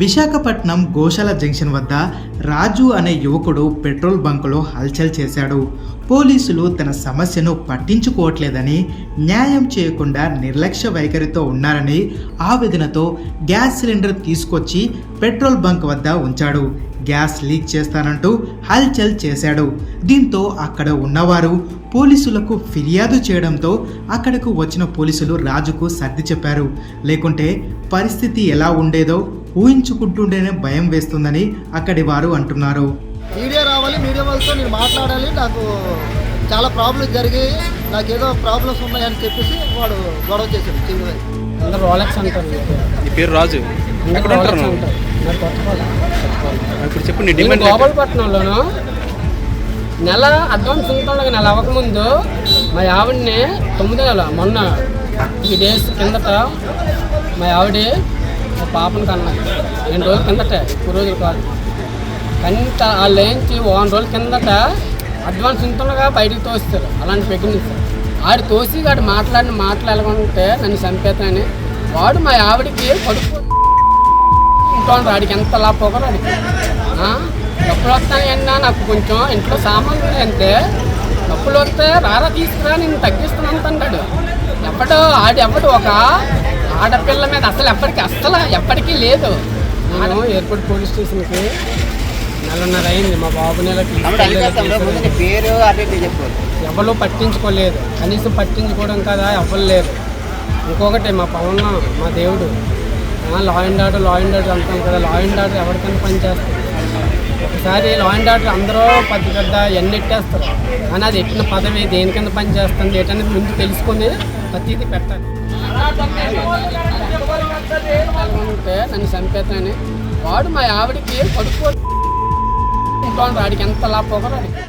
విశాఖపట్నం గోశాల junction వద్ద రాజు అనే యువకుడు పెట్రోల్ బంకులో హల్చల్ చేశాడు. పోలీసులు తన సమస్యను పట్టించుకోవట్లేదని న్యాయం చేయకుండా నిర్లక్ష్య వైఖరితో ఉన్నారని ఆవేదనతో గ్యాస్ సిలిండర్ తీసుకొచ్చి పెట్రోల్ బంక్ వద్ద ఉంచాడు. గ్యాస్ లీక్ చేస్తానంటూ హల్చల్ చేశాడు. దీంతో అక్కడ ఉన్నవారు పోలీసులకు ఫిర్యాదు చేయడంతో అక్కడకు వచ్చిన పోలీసులు రాజుకు సర్ది చెప్పారు. లేకుంటే పరిస్థితి ఎలా ఉండేదో ఊహించుకుంటుంటేనే భయం వేస్తుందని అక్కడి వారు అంటున్నారు. మీడియా రావాలి మీడియా వాళ్ళతో నేను మాట్లాడాలి. నాకు చాలా ప్రాబ్లమ్స్ జరిగాయి. నాకు ఏదో ప్రాబ్లమ్స్ ఉన్నాయని చెప్పేసి వాడు గొడవ చేశాడు చివరి అందరు రోలెక్స్ అంటారు నీ పేరు రాజు. ఎక్కడ అందరూ ఉంటారు రోలెక్స్ నువ్వు? అంటారు. మరి కొత్తపాలెం. ఇప్పుడు చెప్పు నీ నేను డిమాండ్? గోపాలపట్నంలోను. నెల అడ్వాన్స్ ఉంటుండగా నెల అవ్వకముందు మా ఆవిడని తొమ్మిది నెల మొన్న త్రీ డేస్ కిందట మా ఆవిడ మా పాపను కన్నది. రెండు రోజుల కిందట ఎక్కువ రోజులు కాదు. కంత వాళ్ళు ఏంచి వారం రోజుల కిందట అడ్వాన్స్ ఉంటుండగా బయటకు తోస్తారు. అలాంటి ప్రెగ్నెన్సీ ఆడు తోసి వాడు మాట్లాడిన మాట్లాడాలనుకుంటే నన్ను చంపేతానని వాడు మా ఆవిడకి కడుపు ఉంటాడు ఆడికి ఎంత లా పొగరు ఆడికి. డబ్బులు వస్తాయన్నా నాకు కొంచెం ఇంట్లో సామాన్లు అంతే డబ్బులు వస్తే రారా తీసుకురా నేను తగ్గిస్తున్నాను అంటాడు ఎప్పటో ఆడు ఒక ఆడపిల్ల మీద అసలు ఎప్పటికీ అస్సలు ఎప్పటికీ లేదు. నేను ఎయిర్పోర్ట్ పోలీస్ స్టేషన్కి నెలన్నర అయింది మా బాబు నెలకి పేరు అదే చెప్పు. ఎవరు పట్టించుకోలేదు. కనీసం పట్టించుకోవడం కదా ఎవ్వరు లేరు. ఇంకొకటి మా పవన్ మా దేవుడు. Law and order law and order అంటాం కదా లా అండ్ ఆర్డర్ ఎవరికైనా పనిచేస్తుంది ఒకసారి లా అండ్ ఆర్డర్ అందరూ పెద్ద పెద్ద ఎన్ని ఎట్టేస్తారు. కానీ అది ఎట్టిన పదవి దేనికైనా పనిచేస్తుంది ఏంటనేది ముందు తెలుసుకొని ప్రతిదీ పెట్టాలి. ఉంటే నన్ను చంపేతానని వాడు మా ఆవిడకి ఇంట్లో ఉంటారు ఆడికి ఎంత లాభపోకరు ఆడికి